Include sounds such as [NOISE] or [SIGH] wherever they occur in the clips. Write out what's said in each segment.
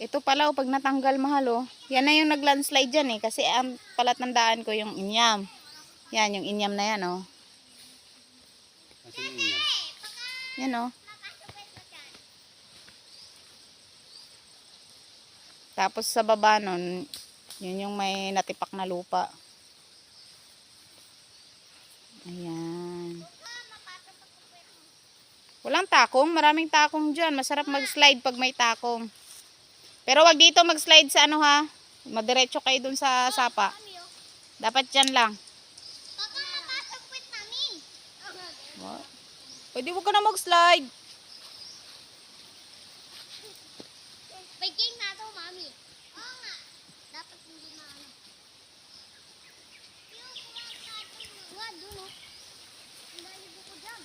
Ito pala, oh, pag natanggal mahal, oh. Yan na yung nag-landslide dyan, eh. Kasi ang palatandaan ko yung inyam. Yan, yung inyam na yan, oh. Kasi. Yan, oh. Tapos sa baba nun, yun yung may natipak na lupa. Ayan. Walang takong. Maraming takong dyan. Masarap mag-slide pag may takong. Pero wag dito mag-slide sa ano ha. Madiretso kayo dun sa sapa. Dapat dyan lang. What? Pwede wag ka na mag-slide. Game na to, mami. Oo nga. Dapat hindi na ano. Yung Nga, dun oh. Ang dali buko dyan.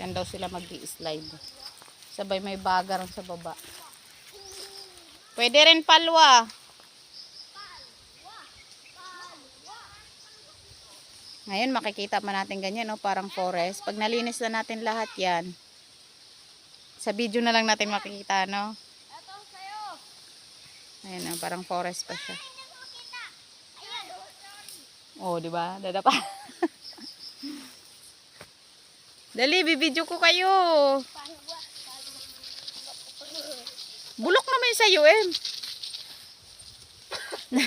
Dyan daw sila mag slide Sabay may bagar sa baba. Pwede rin palwa. Ngayon makikita pa natin ganyan, no? parang forest. Pag nalinis na natin lahat yan, sa video na lang natin makikita, no? Ayan, no? parang forest pa siya. Sorry. Oh, di ba? Dadapa. [LAUGHS] Dali, bibidyo ko kayo. Bulok naman sa UM. [LAUGHS]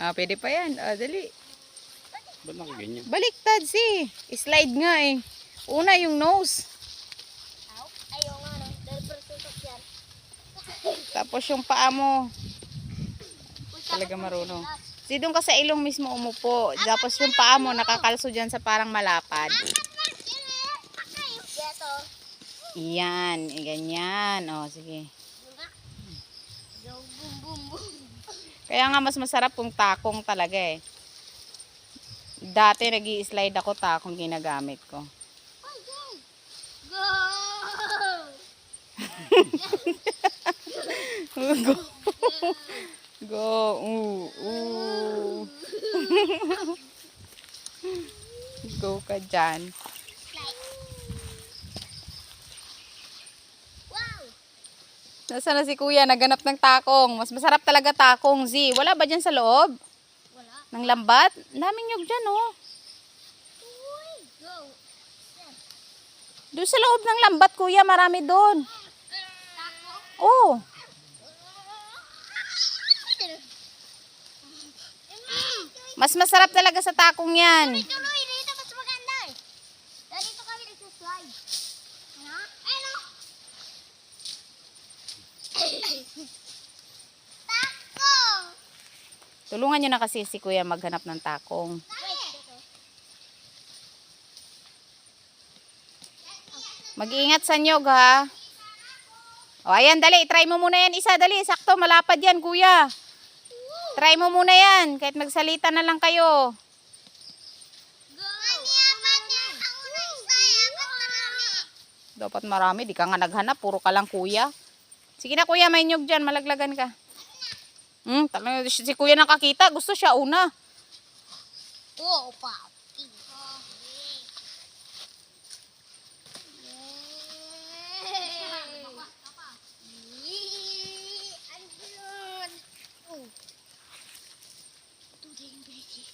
ah, pwede pa yan. Ah, dali. Ba't nakaganyan? Baliktad si. Slide nga eh. Una yung nose. Aw, ayaw nga no. Dahil pertutok yan. Tapos yung paa mo. Talaga marunong. Si doon ka sa ilong mismo umupo. Tapos yung paa mo nakakalso dyan sa parang malapad. Iyan. eh, Ganyan. O, sige. Boom, boom. Kaya nga mas masarap kung takong talaga eh. Dati nag slide ako takong ginagamit ko. Oh. Go. [LAUGHS] [LAUGHS] Go. Go. Ooh, ooh. Wow. Nasaan na si kuya? Naganap ng takong. Mas masarap talaga takong, Z. Wala ba dyan sa loob? Wala. Ng lambat? Daming nyug dyan, oh. Doon sa loob ng lambat, kuya. Marami doon. Oh. Mas masarap talaga sa takong yan. Tuloy, dito mas maganda eh. Dito kami nagsaslide. Ano? Ano? Tako! Tulungan nyo na kasi si kuya maghanap ng takong. Mag-iingat sa nyog, ha? O, ayan, dali. Try mo muna yan isa. Dali, sakto. Malapad yan, kuya. Try mo muna yan. Kahit magsalita na lang kayo. Dapat marami. Di ka nga naghanap. Puro ka lang, kuya. Sige na, kuya. May nyog dyan. Malaglagan ka. Hmm, talaga si kuya nakakita. Gusto siya una. Oo, papi. Andun. Oh. Ito din, Becky.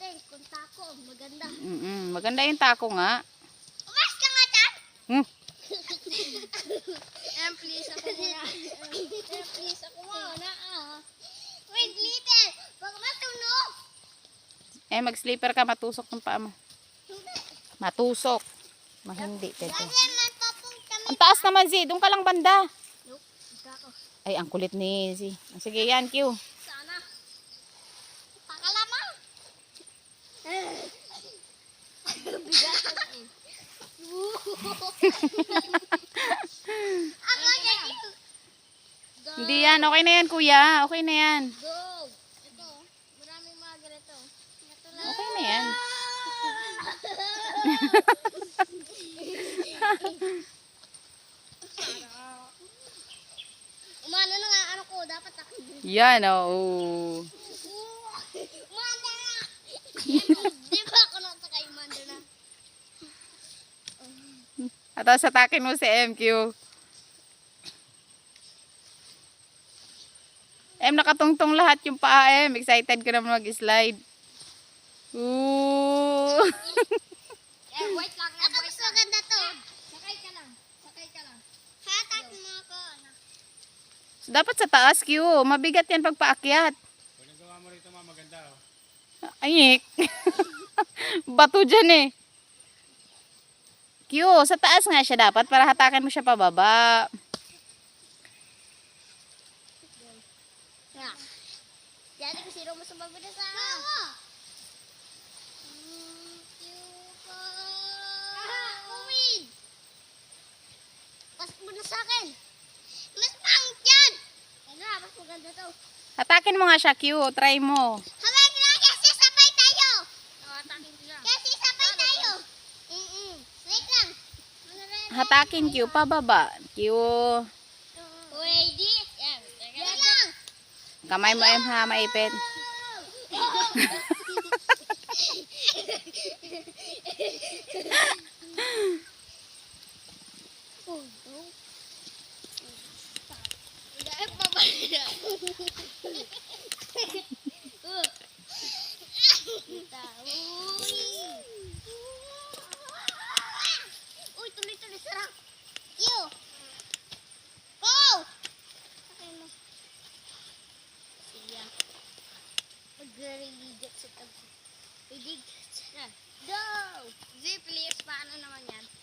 Yate, kung tako, maganda. Mm-mm. Maganda yung tako nga. Umas ka nga dyan! Hmm. [LAUGHS] Em, please ako muna. Em, please ako muna. ah. Wait, little. Baka matunog. Eh, mag-sleeper ka. Matusok ng paa mo. Matusok. Mahindi. Kami. Ang taas naman, Z. Doon ka lang banda. Ay, ang kulit ni Z. Sige, yan, Q. Sana. Pakalama. Bigat eh. Ako yan. Go. Hindi yan. Okay na yan, kuya. Okay na yan. Ito. Maraming mga ganito. Okay na yan. Umano na nga, ano ko, dapat ako. Yan, oh. Umanda na! Di ba ako nakasakay, umanda na? At tapos atakin mo si MQ. M, nakatungtong lahat yung paa, M. Excited ka naman mag-slide. Ooh. [LAUGHS] Eh, wait lang. Maganda to. Sakay ka lang. Sakay ka lang. Hatak mo ako. so, dapat sa taas, Q. Mabigat yan pag paakyat. Pag nagawa mo rito mga maganda oh. Ayik. [LAUGHS] Bato dyan eh. Q, sa taas nga siya dapat para hatakan mo siya pababa. Yan ko sino mo sumagot sa... Pasok mo na sa akin. Mas pangit yan! Ano, mas maganda to. Hatakin mo nga siya, Q. Try mo. Hawag na kasi sabay tayo. Hatakin ko lang. Kasi sabay tayo. Mm-mm. Wait lang. Hatakin, Q. Pababa. Q. Kamay mo, M, ha. Maipit. [LAUGHS] Go! Z, please, paano naman yan?